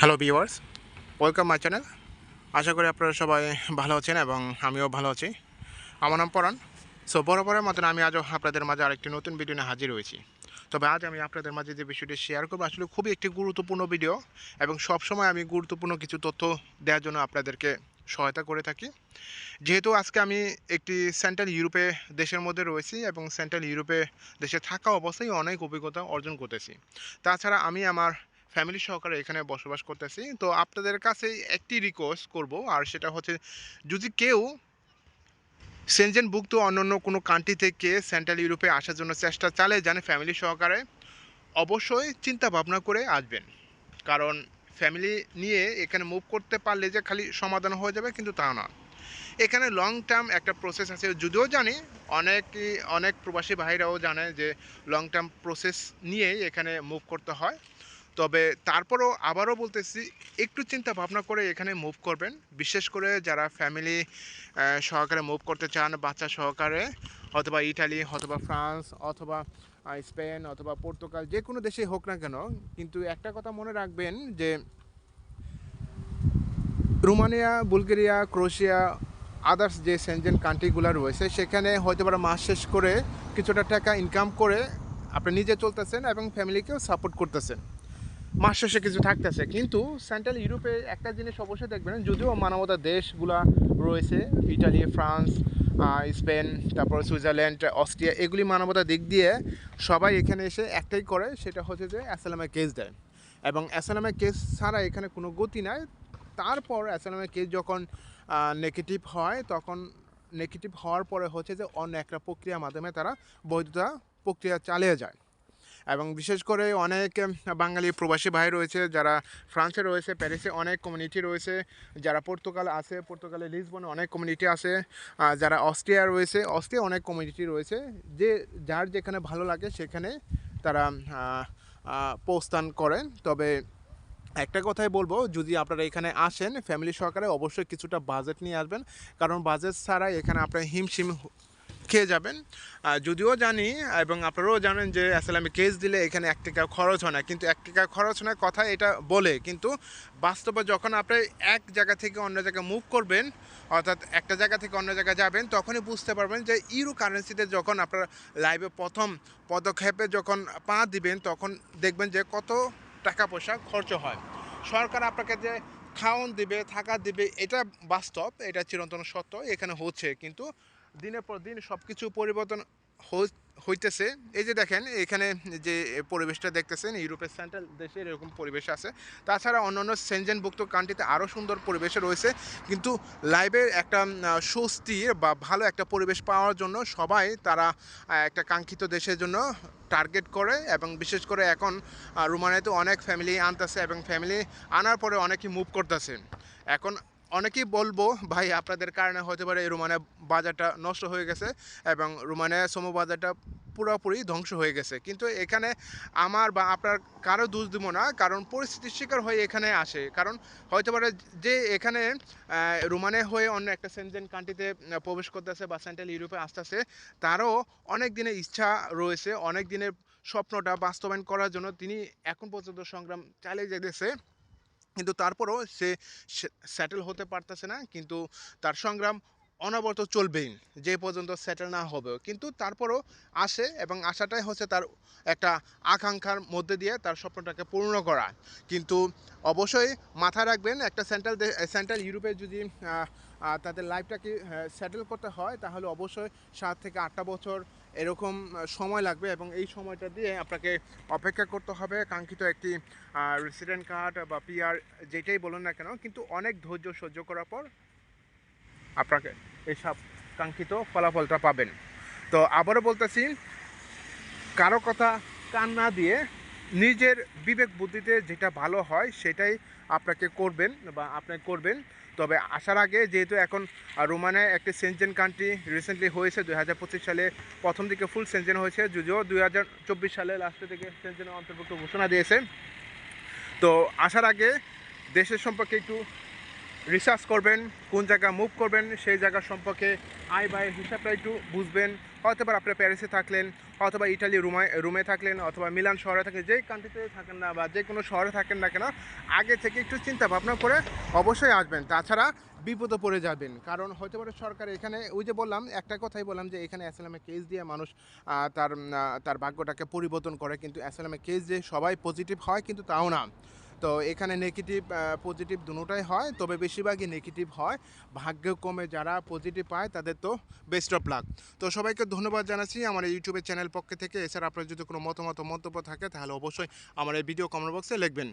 Hello viewers welcome my channel আশা করি আপনারা সবাই ভালো আছেন এবং আমিও ভালো আছি। আমার নাম পরাণ। সো বরাবরের মতন আমি আজও আপনাদের মাঝে আরেকটি নতুন ভিডিও নিয়ে হাজির হয়েছি। তবে আজ আমি আপনাদের মাঝে যে বিষয়টি শেয়ার করব, আসলে খুবই একটি গুরুত্বপূর্ণ ভিডিও এবং সবসময় আমি গুরুত্বপূর্ণ কিছু তথ্য দেওয়ার জন্য আপনাদেরকে সহায়তা করে থাকি। যেহেতু আজকে আমি একটি সেন্ট্রাল ইউরোপে দেশের মধ্যে রয়েছি এবং সেন্ট্রাল ইউরোপে দেশে থাকা অবস্থায় অনেক অভিজ্ঞতা অর্জন করতেছি। তাছাড়া আমি আমার ফ্যামিলি সহকারে এখানে বসবাস করতেছি। তো আপনাদের কাছে একটি রিকোয়েস্ট করব, আর সেটা হচ্ছে যদি কেউ সেনজেন ভুক্ত অন্যান্য কোনো কান্ট্রি থেকে সেন্ট্রাল ইউরোপে আসার জন্য চেষ্টা চালিয়ে যান ফ্যামিলি সহকারে, অবশ্যই চিন্তা ভাবনা করে আসবেন। কারণ ফ্যামিলি নিয়ে এখানে মুভ করতে পারলে যে খালি সমাধান হয়ে যাবে কিন্তু তা না। এখানে লং টার্ম একটা প্রসেস আছে, যদিও জানি অনেক অনেক প্রবাসী ভাইরাও জানে যে লং টার্ম প্রসেস নিয়েই এখানে মুভ করতে হয়। তবে তারপরও আবারও বলতেছি, একটু চিন্তা ভাবনা করে এখানে মুভ করবেন। বিশেষ করে যারা ফ্যামিলি সহকারে মুভ করতে চান, বাচ্চা সহকারে, অথবা ইটালি অথবা ফ্রান্স অথবা স্পেন অথবা পর্তুগাল যে কোনো দেশেই হোক না কেন, কিন্তু একটা কথা মনে রাখবেন যে রোমানিয়া, বুলগেরিয়া, ক্রোয়েশিয়া আদার্স যে সেনজেন কান্ট্রিগুলো রয়েছে, সেখানে হয়তো পারে মাস শেষ করে কিছুটা টাকা ইনকাম করে আপনি নিজে চলতেছেন এবং ফ্যামিলিকেও সাপোর্ট করতেছেন। মাস শেষে কিছু থাকতেছে। কিন্তু সেন্ট্রাল ইউরোপে একটা জিনিস অবশ্যই দেখবেন, যদিও মানবতার দেশগুলা রয়েছে ইটালি ফ্রান্স স্পেন তারপর সুইজারল্যান্ড অস্ট্রিয়া এগুলি মানবতার দিক দিয়ে সবাই এখানে এসে একটাই করে, সেটা হচ্ছে যে অ্যাসালামের কেস দেয় এবং অ্যাসালামের কেস ছাড়া এখানে কোনো গতি নাই। তারপর অ্যাসালামের কেস যখন নেগেটিভ হয়, তখন নেগেটিভ হওয়ার পরে হচ্ছে যে অন্য একটা প্রক্রিয়ার মাধ্যমে তারা বৈধতা প্রক্রিয়া চালিয়ে যায়। এবং বিশেষ করে অনেক বাঙালি প্রবাসী ভাই রয়েছে যারা ফ্রান্সে রয়েছে, প্যারিসে অনেক কমিউনিটি রয়েছে, যারা পর্তুগাল আছে, পর্তুগালে লিসবনে অনেক কমিউনিটি আছে যারা অস্ট্রিয়া রয়েছে, অস্ট্রিয়া অনেক কমিউনিটি রয়েছে, যে যার যেখানে ভালো লাগে সেখানে তারা প্রস্থান করেন। তবে একটা কথাই বলব, যদি আপনারা এখানে আসেন ফ্যামিলি সহকারে অবশ্যই কিছুটা বাজেট নিয়ে আসবেন, কারণ বাজেট ছাড়া এখানে আপনার হিমশিম খেয়ে যাবেন। যদিও জানি, এবং আপনারাও জানেন যে আসলে আমি কেস দিলে এখানে এক টাকা খরচ হয় না। কিন্তু এক টাকা খরচ না কথা এটা বলে। কিন্তু বাস্তবে যখন আপনি এক জায়গা থেকে অন্য জায়গায় মুভ করবেন, অর্থাৎ একটা জায়গা থেকে অন্য জায়গায় যাবেন, তখনই বুঝতে পারবেন যে ইউরো কারেন্সিতে যখন আপনার লাইভে প্রথম পদক্ষেপে যখন পা দিবেন, তখন দেখবেন যে কত টাকা পয়সা খরচ হয়। সরকার আপনাকে যে খাওয়ান দিবে, থাকা দিবে, এটা বাস্তব, এটা চিরন্তন সত্য, এখানে হচ্ছে। কিন্তু দিনের পর দিন সব কিছু পরিবর্তন হই- হইতেছে। এই যে দেখেন, এখানে যে পরিবেশটা দেখতেছেন, ইউরোপের সেন্ট্রাল দেশে এরকম পরিবেশ আছে। তাছাড়া অন্য অন্যান্য সেনজেনভুক্ত কান্ট্রিতে আরও সুন্দর পরিবেশ রয়েছে। কিন্তু লাইভের একটা স্বস্তির বা ভালো একটা পরিবেশ পাওয়ার জন্য সবাই তারা একটা কাঙ্ক্ষিত দেশের জন্য টার্গেট করে এবং বিশেষ করে এখন রোমানিয়াতে অনেক ফ্যামিলি আনতেছে এবং ফ্যামিলি আনার পরে অনেকেই মুভ করতেছে। এখন অনেকেই বলব ভাই আপনাদের কারণে হতে পারে এই রোমানিয়া বাজারটা নষ্ট হয়ে গেছে এবং রোমানিয়া শ্রম বাজারটা পুরোপুরি ধ্বংস হয়ে গেছে। কিন্তু এখানে আমার বা আপনার কারও দোষ দিব না কারণ পরিস্থিতির শিকার হয়ে এখানে আসে। কারণ হয়তো পারে যে এখানে আহ, রোমানিয়া হয়ে অন্য একটা সেনজেন কান্ট্রিতে প্রবেশ করতেছে বা সেন্ট্রাল ইউরোপে আসতেছে তারও অনেক দিনের ইচ্ছা রয়েছে অনেক দিনের স্বপ্নটা বাস্তবায়ন করার জন্য। তিনি এখন পর্যন্ত সংগ্রাম চালিয়ে যেতেছে কিন্তু তারপরও সে সেটেল হতে পারতেছে না। কিন্তু তার সংগ্রাম অনবরত চলবেই, যে পর্যন্ত সেটেল না হবে কিন্তু তারপরও আসে এবং আশাটাই হচ্ছে তার একটা আকাঙ্ক্ষার মধ্যে দিয়ে তার স্বপ্নটাকে পূর্ণ করা। কিন্তু অবশ্যই মাথায় রাখবেন, একটা সেন্ট্রাল সেন্ট্রাল ইউরোপে যদি তাদের লাইফটাকে সেটেল করতে হয়, তাহলে অবশ্যই সাত থেকে আটটা বছর এরকম সময় লাগবে এবং এই সময়টা দিয়ে আপনাকে অপেক্ষা করতে হবে। কাঙ্ক্ষিত একটি রেসিডেন্ট কার্ড বা পিআর যেটাই বলুন না কেন, কিন্তু অনেক ধৈর্য সহ্য করার পর আপনাকে এইসব কাঙ্ক্ষিত ফলাফলটা পাবেন। তো আবারও বলতেছি, কারও কথা কান না দিয়ে নিজের বিবেক বুদ্ধিতে যেটা ভালো হয় সেটাই আপনাকে করবেন বা আপনি করবেন। তবে আসার আগে যেহেতু এখন রোমানে একটি সেনজেন কান্ট্রি রিসেন্টলি হয়েছে, দুই হাজার পঁচিশ সালে প্রথম দিকে ফুল সেনজেন হয়েছে, যদিও দুই হাজার চব্বিশ সালে লাস্টের দিকে সেনজেনের অন্তর্ভুক্ত ঘোষণা দিয়েছে। তো আসার আগে দেশের সম্পর্কে একটু রিসার্চ করবেন, কোন জায়গা মুভ করবেন, সেই জায়গা সম্পর্কে আয় ব্যয়ের হিসাবটা একটু বুঝবেন। হয়তো বা আপনি প্যারিসে থাকলেন অথবা ইটালি রুমে রুমে থাকলেন অথবা মিলান শহরে থাকেন যেই কান্ট্রিতে থাকেন না বা যে কোনো শহরে থাকেন না কেন, আগে থেকে একটু চিন্তা ভাবনা করে অবশ্যই আসবেন। তাছাড়া বিপদে পড়ে যাবেন, কারণ হতে পারে সরকার এখানে, ওই যে বললাম, একটা কথাই বললাম যে এখানে অ্যাসেলামে কেস দিয়ে মানুষ তার তার ভাগ্যটাকে পরিবর্তন করে, কিন্তু অ্যাসেলামে কেস দিয়ে সবাই পজিটিভ হয়, কিন্তু তাও না। তো এখানে নেগেটিভ পজিটিভ দুটাই হয়, তবে বেশিরভাগই নেগেটিভ হয়। ভাগ্য কমে যারা পজিটিভ পায়, তাদের তো বেস্ট অফ লাক তো সবাইকে ধন্যবাদ জানাচ্ছি আমার ইউটিউবের চ্যানেল পক্ষে থেকে। এছাড়া আপনার যদি কোনো মতামত, মন্তব্য থাকে, তাহলে অবশ্যই আমার এই ভিডিও কমেন্ট বক্সে লিখবেন।